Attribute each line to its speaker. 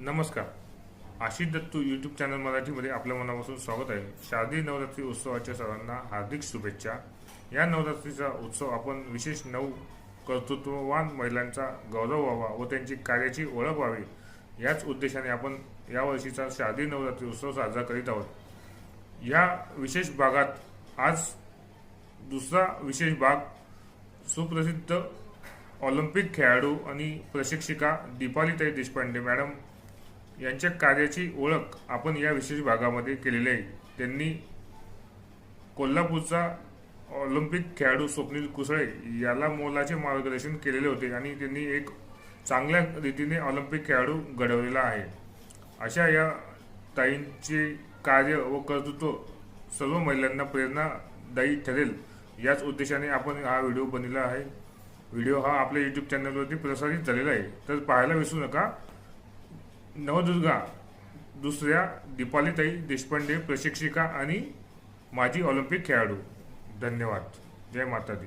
Speaker 1: नमस्कार. Ashish Dattu YouTube channel मराठीमध्ये आपल्या मनापासून स्वागत आहे. शारदीय नवरात्री उत्सवाच्या सर्वांना हार्दिक शुभेच्छा. या नवरात्रीचा उत्सव आपण विशेष नऊ कर्तृत्ववान महिलांचा गौरव व्हावा व त्यांची कार्याची ओळख व्हावी. याच उद्देशाने आपण यावर्षीचा शारदीय नवरात्री उत्सव साजरा करीत आहोत. या विशेष भागात आज दुसरा विशेष भाग सुप्रसिद्ध ऑलिम्पिक खेळाडू आणि प्रशिक्षिका दीपालीताई देशपांडे. मॅडम यांच्या कार्याची ओळख आपण या विशेष भागामध्ये केलेली आहे. त्यांनी कोल्हापूरचा ऑलिम्पिक खेळाडू स्वप्नील कुसळे याला मोलाचे मार्गदर्शन केलेले होते आणि त्यांनी एक चांगल्या रीतीने ऑलिम्पिक खेळाडू घडवलेला आहे. अशा या ताईंचे कार्य व कर्तृत्व सर्व महिलांना प्रेरणादायी ठरेल याच उद्देशाने आपण हा व्हिडिओ बनवला आहे. व्हिडिओ हा आपल्या यूट्यूब चॅनलवरती प्रसारित झालेला आहे. तर पाहायला विसरू नका. नवदुर्गा दुसऱ्या दीपालीताई देशपांडे प्रशिक्षिका आणि माजी ऑलिम्पिक खेळाडू. धन्यवाद. जय माता दी